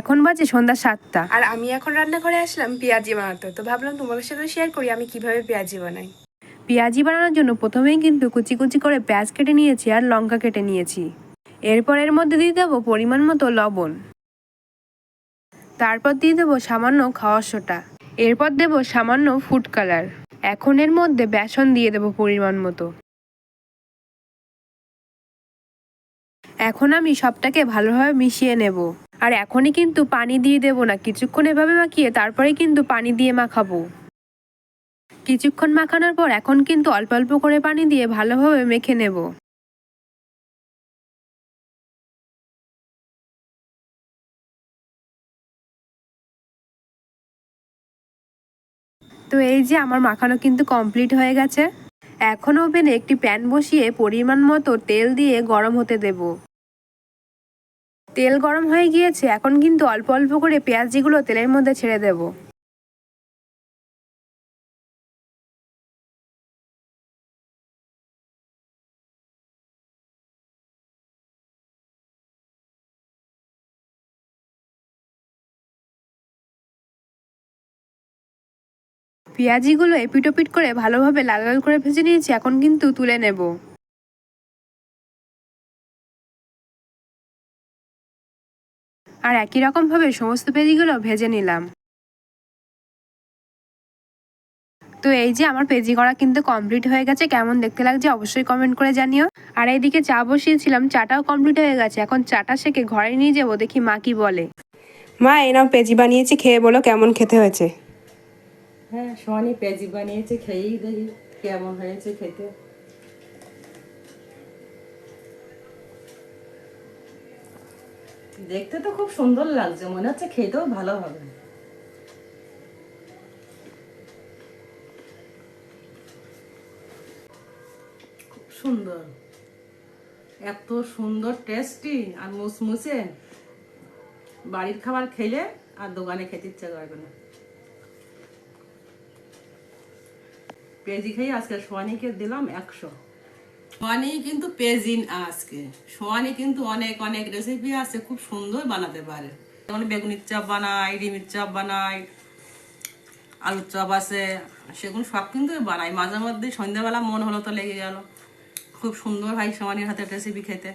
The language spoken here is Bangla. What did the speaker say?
এখন বাজে সন্ধ্যা সাতটা। আর আমি এখন রান্নাঘরে আসলাম পেঁয়াজি বানাতে। তো ভাবলাম তোমাদের সাথে শেয়ার করি আমি কীভাবে পেঁয়াজি বানাই। পেঁয়াজি বানানোর জন্য প্রথমেই কিন্তু কুচি কুচি করে পেঁয়াজ কেটে নিয়েছি আর লঙ্কা কেটে নিয়েছি। এরপর এর মধ্যে দিয়ে দেবো পরিমাণ মতো লবণ। তারপর দিয়ে দেবো সামান্য খাওয়ার সোটা। এরপর দেবো সামান্য ফুড কালার এখন এর মধ্যে বেসন দিয়ে দেবো পরিমাণ মতো। এখন আমি সবটাকে ভালোভাবে মিশিয়ে নেব। আর এখনই কিন্তু পানি দিয়ে দেবো না। কিছুক্ষণ এভাবে মাখিয়ে তারপরে কিন্তু পানি দিয়ে মাখাবো। কিছুক্ষণ মাখানোর পর এখন কিন্তু অল্প অল্প করে পানি দিয়ে ভালোভাবে মেখে নেব। তো এই যে আমার মাখানো কিন্তু কমপ্লিট হয়ে গেছে। এখন ওভেনে একটি প্যান বসিয়ে পরিমাণ মতো তেল দিয়ে গরম হতে দেব। তেল গরম হয়ে গিয়েছে, এখন কিন্তু অল্প অল্প করে পেঁয়াজিগুলো তেলের মধ্যে ছেড়ে দেবো। পেঁয়াজিগুলো এপিটোপিট করে ভালোভাবে লাল লাল করে ভেজে নিয়েছি, এখন কিন্তু তুলে নেব। আর একই রকমভাবে সমস্ত পেজিগুলো ভেজে নিলাম। তো এই যে আমার পেজি করা কিন্তু কমপ্লিট হয়ে গেছে। কেমন দেখতে লাগছে অবশ্যই কমেন্ট করে জানিও। আর এইদিকে চা বসিয়েছিলাম চাটাও কমপ্লিট হয়ে গেছে। এখন চাটা শেখে ঘরে নিয়ে যাব দেখি মা কি বলে। মা এই এনাও পেজি বানিয়েছি খেয়ে বলো কেমন খেতে হয়েছে। হ্যাঁ সোয়ানি পেঁয়াজি বানিয়েছে খেয়েই দেখি কেমন হয়েছে খেতে। দেখতে তো খুব সুন্দর লাগছে, মনে হচ্ছে খেতেও ভালো হবে। খুব সুন্দর। এত সুন্দর টেস্টি আর মুসমুসে। বাড়ির খাবার খেলে আর দোকানে খেতে ইচ্ছা করবে না। পেজি খেয়ে আজকে সোয়ানিকে দিলাম একশো। সোয়ানি কিন্তু পেজিন আজকে। সোয়ানি কিন্তু অনেক অনেক রেসিপি আছে, খুব সুন্দর বানাতে পারে। যেমন বেগুনির চপ বানাই ডিমের চপ বানাই আলুর চপ আছে, সেগুলো সব কিন্তু বানাই মাঝে মধ্যে সন্ধ্যাবেলা মন হলো তো লেগে গেল। খুব সুন্দর ভাই সোয়ানির হাতে রেসিপি খেতে।